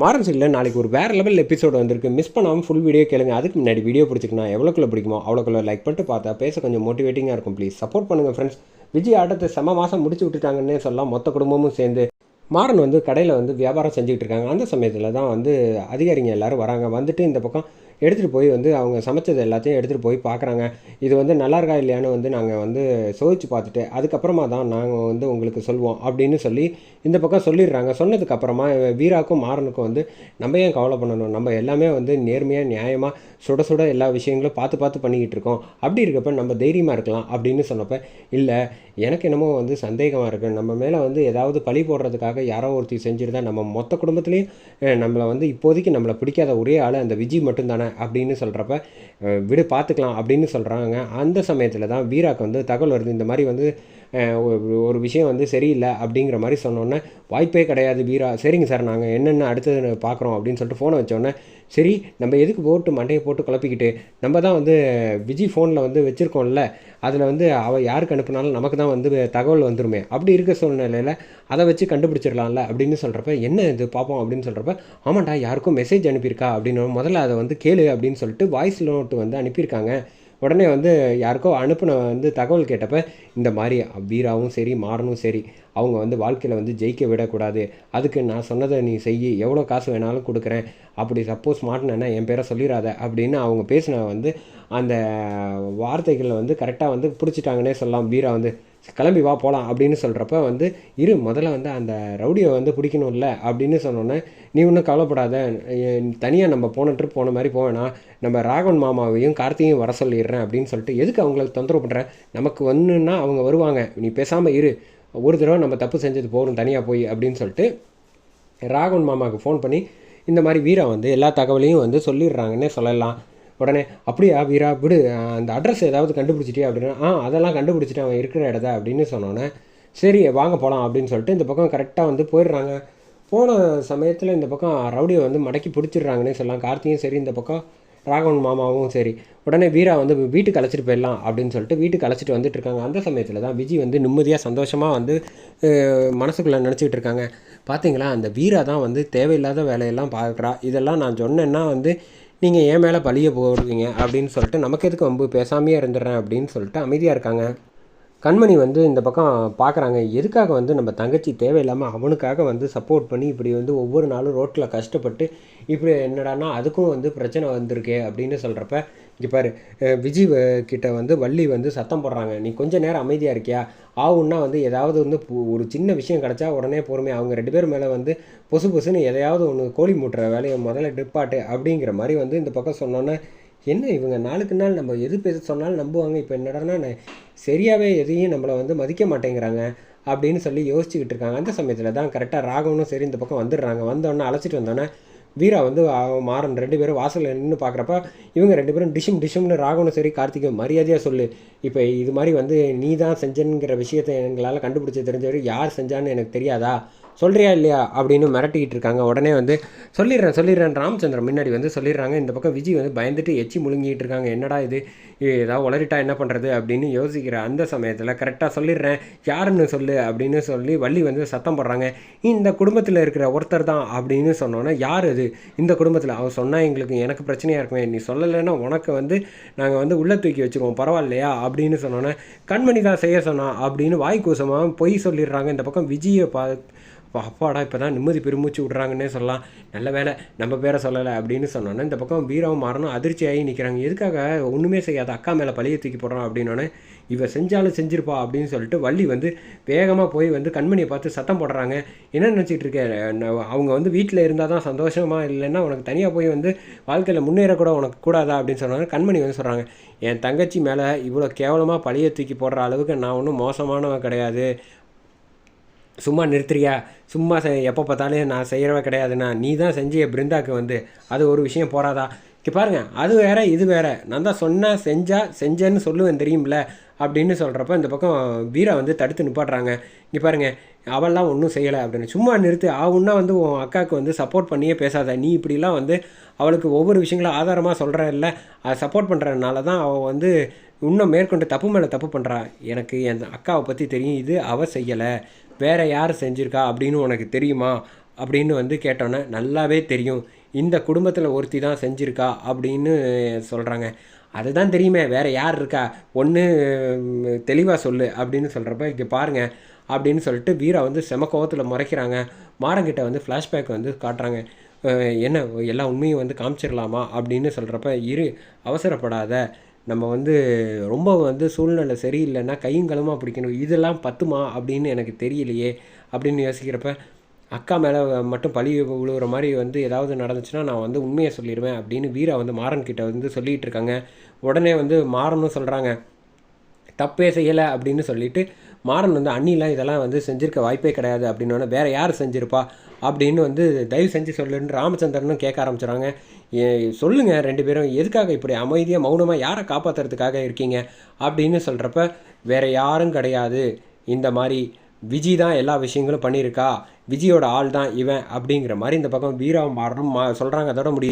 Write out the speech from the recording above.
மாறன் சீரில் நாளைக்கு ஒரு வேறு லெவல் எபிசோடு வந்திருக்கு. மிஸ் பண்ணாமல் ஃபுல் வீடியோ கேளுங்க. அதுக்கு முன்னாடி வீடியோ பிடிச்சிக்கனா எவ்வளோக்குள்ள பிடிக்குமோ அவ்வளோக்குள்ள லைக் பண்ணிட்டு பார்த்தா பேச கொஞ்சம் மோட்டிவேட்டிங்காக இருக்கும். ப்ளீஸ் சப்போர்ட் பண்ணுங்கள் ஃப்ரெண்ட்ஸ் விஜய் ஆட்டத்தை செம மாதம் முடிச்சு விட்டுட்டாங்கன்னே சொல்லலாம். மொத்த குடும்பமும் சேர்ந்து மாறன் வந்து கடையில் வந்து வியாபாரம் செஞ்சுக்கிட்டு இருக்காங்க. அந்த சமயத்தில் தான் வந்து அதிகாரிங்க எல்லோரும் வராங்க. வந்துட்டு இந்த பக்கம் எடுத்துகிட்டு போய் வந்து அவங்க சமைச்சது எல்லாத்தையும் எடுத்துகிட்டு போய் பார்க்குறாங்க இது வந்து நல்லா இருக்கா இல்லையான்னு வந்து நாங்கள் வந்து சோதிச்சு பார்த்துட்டு அதுக்கப்புறமா தான் நாங்கள் வந்து உங்களுக்கு சொல்லுவோம் அப்படின்னு சொல்லி இந்த பக்கம் சொல்லிடுறாங்க. சொன்னதுக்கப்புறமா வீராக்கும் மாறனுக்கும் வந்து நம்ம ஏன் கவலை பண்ணணும்? நம்ம எல்லாமே வந்து நேர்மையாக நியாயமாக சுட சுட எல்லா விஷயங்களும் பார்த்து பார்த்து பண்ணிக்கிட்டு இருக்கோம். அப்படி இருக்கப்ப நம்ம தைரியமாக இருக்கலாம் அப்படின்னு சொன்னப்போ இல்லை எனக்கு என்னமோ வந்து சந்தேகமாக இருக்குது நம்ம மேலே வந்து ஏதாவது பழி போடுறதுக்காக யாரோ ஒருத்தி செஞ்சுருந்தா நம்ம மொத்த குடும்பத்துலேயும் நம்மளை வந்து இப்போதைக்கு நம்மளை பிடிக்காத ஒரே ஆள் அந்த விஜய் மட்டும்தானே அப்படின்னு சொல்கிறப்ப விடு பார்த்துக்கலாம் அப்படின்னு சொல்கிறாங்க அந்த சமயத்தில் தான் வீராக்கு வந்து தகவல் வருது. இந்த மாதிரி வந்து ஒரு- ஒரு விஷயம் வந்து சரியில்லை அப்படிங்கிற மாதிரி சொன்னோன்னே வாய்ப்பே கிடையாது வீரா. சரிங்க சார் நாங்கள் என்னென்ன அடுத்தது பார்க்குறோம் அப்படின்னு சொல்லிட்டு ஃபோனை வச்சோன்னே சரி நம்ம எதுக்கு போட்டு மண்டையை போட்டு குழப்பிக்கிட்டு நம்ம தான் வந்து விஜி ஃபோனில் வந்து வச்சுருக்கோம்ல அதில் வந்து அவள் யாருக்கு அனுப்புனாலும் நமக்கு தான் வந்து தகவல் வந்துருமே. அப்படி இருக்க சூழ்நிலையில் அதை வச்சு கண்டுபிடிச்சிடலாம்ல அப்படின்னு சொல்கிறப்ப என்ன இது பார்ப்போம் அப்படின்னு சொல்கிறப்ப ஆமாண்டா யாருக்கும் மெசேஜ் அனுப்பியிருக்கா அப்படின்னு முதல்ல அதை வந்து கேளு அப்படின்னு சொல்லிட்டு வாய்ஸ் நோட்டு வந்து அனுப்பியிருக்காங்க. உடனே வந்து யாருக்கோ அனுப்பின வந்து தகவல் கேட்டப்போ இந்த மாதிரி வீராவும் சரி மாறனும் சரி அவங்க வந்து வாழ்க்கையில் வந்து ஜெயிக்க விடக்கூடாது. அதுக்கு நான் சொன்னதை நீ செய் எவ்வளோ காசு வேணாலும் கொடுக்குறேன். அப்படி சப்போஸ் மாட்டினேன்னா என் பேரை சொல்லிடாத அப்படின்னு அவங்க பேசின வந்து அந்த வார்த்தைகளை வந்து கரெக்டாக வந்து பிடிச்சிட்டாங்கன்னே சொல்லலாம். வீரா வந்து கிளம்பி வா போகலாம் அப்படின்னு சொல்கிறப்ப வந்து இரு முதல்ல வந்து அந்த ரவுடியை வந்து பிடிக்கணும்ல அப்படின்னு சொன்னோன்னே நீ ஒன்றும் கவலைப்படாத. தனியாக நம்ம போன ட்ரிப் போன மாதிரி போவேனா நம்ம ராகவன் மாமாவையும் கார்த்திகையும் வர சொல்லிடுறேன் அப்படின்னு சொல்லிட்டு எதுக்கு அவங்களுக்கு தொந்தரவு பண்ணுறேன் நமக்கு ஒன்றுன்னா அவங்க வருவாங்க. நீ பேசாமல் இரு. ஒரு தடவை நம்ம தப்பு செஞ்சது போகிறோம் தனியாக போய் அப்படின்னு சொல்லிட்டு ராகவன் மாமாவுக்கு ஃபோன் பண்ணி இந்த மாதிரி வீரா வந்து எல்லா தகவலையும் வந்து சொல்லிடுறாங்கன்னே சொல்லலாம். உடனே அப்படியா வீரா விடு. அந்த அட்ரஸ் ஏதாவது கண்டுபிடிச்சிட்டியா? அப்படின்னா ஆ அதெல்லாம் கண்டுபிடிச்சிட்டு அவன் இருக்கிற இடத்த அப்படின்னு சொன்னோன்னே சரி வாங்க போகலாம் அப்படின்னு சொல்லிட்டு இந்த பக்கம் கரெக்டாக வந்து போயிடுறாங்க. போன சமயத்தில் இந்த பக்கம் ரவுடியை வந்து மடக்கி பிடிச்சிடுறாங்கன்னே சொல்லலாம். கார்த்தியும் சரி இந்த பக்கம் ராகவன் மாமாவும் சரி. உடனே வீரா வந்து வீட்டுக்கு அழைச்சிட்டு போயிடலாம் அப்படின்னு சொல்லிட்டு வீட்டுக்கு அழைச்சிட்டு வந்துட்டு இருக்காங்க அந்த சமயத்தில் தான் விஜய் வந்து நிம்மதியாக சந்தோஷமாக வந்து மனசுக்குள்ளே நினச்சிக்கிட்டு இருக்காங்க. பார்த்தீங்களா அந்த வீரா தான் வந்து தேவையில்லாத வேலையெல்லாம் பார்க்குறா இதெல்லாம் நான் சொன்னேன்னா வந்து நீங்கள் ஏன் மேலே பழிய போடுவீங்க அப்படின்னு சொல்லிட்டு நமக்கு எதுக்கு வம்பு? பேசாமையே இருந்துடுறேன் அப்படின்னு சொல்லிட்டு அமைதியாக இருக்காங்க. கண்மணி வந்து இந்த பக்கம் பார்க்குறாங்க எதுக்காக வந்து நம்ம தங்கச்சி தேவையில்லாமல் அவனுக்காக வந்து சப்போர்ட் பண்ணி இப்படி வந்து ஒவ்வொரு நாளும் ரோட்டில் கஷ்டப்பட்டு இப்படி என்னடான்னா அதுக்கும் வந்து பிரச்சனை வந்திருக்கே அப்படின்னு சொல்கிறப்ப இங்கே பாரு விஜய் கிட்ட வந்து வள்ளி வந்து சத்தம் போடுறாங்க. நீ கொஞ்சம் நேரம் அமைதியாக இருக்கியா? ஆவுன்னா வந்து ஏதாவது வந்து ஒரு சின்ன விஷயம் கிடச்சா உடனே பொறுமை அவங்க ரெண்டு பேர் மேலே வந்து பொசு பொசுன்னு எதையாவது ஒன்று கோழி மூட்டுற வேலையை முதல்ல டிப்பாட்டு அப்படிங்கிற மாதிரி வந்து இந்த பக்கம் சொன்னோன்னே என்ன இவங்க நாளுக்கு நாள் நம்ம எது பேச சொன்னாலும் நம்புவாங்க இப்போ என்னடான்னா சரியாகவே எதையும் நம்மளை வந்து மதிக்க மாட்டேங்கிறாங்க அப்படின்னு சொல்லி யோசிச்சுக்கிட்டு இருக்காங்க. அந்த சமயத்தில் தான் கரெக்டாக ராகவனும் சரி இந்த பக்கம் வந்துடுறாங்க. வந்தோடனே அழைச்சிட்டு வந்தோடனே வீரா வந்து மாறன் ரெண்டு பேரும் வாசலில் நின்று பார்க்குறப்ப இவங்க ரெண்டு பேரும் டிஷும் டிஷும்னு ராகவனும் சரி கார்த்திகை மரியாதையாக சொல்லு. இப்போ இது மாதிரி வந்து நீ தான் செஞ்சனுங்கிற விஷயத்தை எங்களால் கண்டுபிடிச்சி தெரிஞ்சவரை யார் செஞ்சான்னு எனக்கு தெரியாதா? சொல்கிறியா இல்லையா அப்படின்னு மிரட்டிக்கிட்டு இருக்காங்க. உடனே வந்து சொல்லிடுறேன் சொல்லிடுறேன். ராமச்சந்திரன் முன்னாடி வந்து சொல்லிடுறாங்க. இந்த பக்கம் விஜய் வந்து பயந்துட்டு எச்சி முழுங்கிட்டு இருக்காங்க. என்னடா இது? ஏதாவது உளறிட்டா என்ன பண்ணுறது அப்படின்னு யோசிக்கிற அந்த சமயத்தில் கரெக்டாக சொல்லிடுறேன். யாருன்னு சொல்லு அப்படின்னு சொல்லி வள்ளி வந்து சத்தம் போடுறாங்க. இந்த குடும்பத்தில் இருக்கிற ஒருத்தர் தான் அப்படின்னு சொன்னோன்னே யார் அது? இந்த குடும்பத்தில் அவன் சொன்னால் எங்களுக்கு எனக்கு பிரச்சனையாக இருக்குமே. நீ சொல்லலைன்னா உனக்கு வந்து நாங்கள் வந்து உள்ளே தூக்கி வச்சுக்குவோம். பரவாயில்லையா? அப்படின்னு சொன்னோன்னே கண்மணி தான் செய்ய சொன்னான் அப்படின்னு வாய் கூசமாக பொய் சொல்லிடுறாங்க. இந்த பக்கம் விஜயை பா இப்போ அப்பாடா இப்போ தான் நிம்மதி பெருமூச்சு விட்றாங்கன்னே சொல்லலாம். நல்ல வேலை நம்ம பேரை சொல்லலை அப்படின்னு சொன்னோன்னே இந்த பக்கம் வீரவும் மாறணும் அதிர்ச்சியாகி நிற்கிறாங்க எதுக்காக? ஒன்றுமே செய்யாத அக்கா மேலே பழிய தூக்கி போடுறான் அப்படின்னோடனே இவ செஞ்சாலும் செஞ்சிருப்பா அப்படின்னு சொல்லிட்டு வள்ளி வந்து வேகமாக போய் வந்து கண்மணியை பார்த்து சத்தம் போடுறாங்க. என்ன நினச்சிட்டு இருக்க? அவங்க வந்து வீட்டில் இருந்தால் தான் சந்தோஷமாக இல்லைன்னா உனக்கு தனியாக போய் வந்து வாழ்க்கையில் முன்னேறக்கூட உனக்கு கூடாதா? அப்படின்னு சொன்னாங்க கண்மணி வந்து சொல்கிறாங்க என் தங்கச்சி மேலே இவ்வளோ கேவலமாக பழிய தூக்கி போடுற அளவுக்கு நான் ஒன்றும் மோசமானவன் கிடையாது. சும்மா நிறுத்துறியா? சும்மா செ எப்போ பார்த்தாலும் நான் செய்கிறவ கிடையாதுண்ணா. நீ தான் செஞ்சிய பிருந்தாக்கு வந்து அது ஒரு விஷயம் போகிறாதா இப்போ பாருங்கள் அது வேறு இது வேறு. நான் தான் சொன்னேன் செஞ்சா செஞ்சேன்னு சொல்லுவேன் தெரியும்ல? அப்படின்னு சொல்கிறப்ப இந்த பக்கம் வீரா வந்து தடுத்து நிப்பாட்டுறாங்க. இங்கே பாருங்க அவெல்லாம் ஒன்றும் செய்யலை அப்படின்னு. சும்மா நிறுத்து ஆகுன்னா வந்து உன் அக்காவுக்கு வந்து சப்போர்ட் பண்ணியே பேசாத. நீ இப்படிலாம் வந்து அவளுக்கு ஒவ்வொரு விஷயங்களும் ஆதாரமாக சொல்கிற இல்லை அதை சப்போர்ட் பண்ணுறதுனால தான் அவள் வந்து இன்னும் மேற்கொண்டு தப்பு மேலே தப்பு பண்ணுறா எனக்கு என் அக்காவை பற்றி தெரியும் இது அவள் செய்யலை. வேற யார் செஞ்சிருக்கா அப்படின்னு உனக்கு தெரியுமா? அப்படின்னு வந்து கேட்டோன்னே நல்லாவே தெரியும். இந்த குடும்பத்தில் ஒருத்தி தான் செஞ்சுருக்கா அப்படின்னு சொல்கிறாங்க அதுதான் தெரியுமே வேறு யார் இருக்கா? ஒன்று தெளிவாக சொல்லு அப்படின்னு சொல்கிறப்ப இங்கே பாருங்கள் அப்படின்னு சொல்லிட்டு வீரா வந்து செம கோவத்தில் முறைக்கிறாங்க. மாறங்கிட்ட வந்து ஃப்ளாஷ்பேக் வந்து காட்டுறாங்க. என்ன எல்லா உண்மையும் வந்து காமிச்சிடலாமா அப்படின்னு சொல்கிறப்ப இரு அவசரப்படாத. நம்ம வந்து ரொம்ப வந்து சூழ்நிலை சரியில்லைன்னா கையும் களமாக பிடிக்கணும். இதெல்லாம் பத்துமா அப்படின்னு எனக்கு தெரியலையே அப்படின்னு யோசிக்கிறப்ப அக்கா மேலே மட்டும் பழி விழுகிற மாதிரி வந்து ஏதாவது நடந்துச்சுன்னா நான் வந்து உண்மையை சொல்லிடுவேன் அப்படின்னு வீரா வந்து மாறன் கிட்ட வந்து சொல்லிகிட்டு இருக்காங்க. உடனே வந்து மாறனும் சொல்கிறாங்க தப்பே செய்யலை அப்படின்னு சொல்லிட்டு மாறன் வந்து அண்ணிலாம் இதெல்லாம் வந்து செஞ்சுருக்க வாய்ப்பே கிடையாது அப்படின்னோடனே வேறு யார் செஞ்சிருப்பா? அப்படின்னு வந்து தயவு செஞ்சு சொல்லுன்னு ராமச்சந்திரனும் கேட்க ஆரம்பிச்சுறாங்க சொல்லுங்கள் ரெண்டு பேரும் எதுக்காக இப்படி அமைதியாக மௌனமாக யாரை காப்பாற்றுறதுக்காக இருக்கீங்க? அப்படின்னு சொல்கிறப்ப வேறு யாரும் கிடையாது. இந்த மாதிரி விஜி தான் எல்லா விஷயங்களும் பண்ணியிருக்கா. விஜயோட ஆள் தான் இவன். அப்படிங்கிற மாதிரி இந்த பக்கம் வீரா மாறணும் மா சொல்கிறாங்க அதோட முடியும்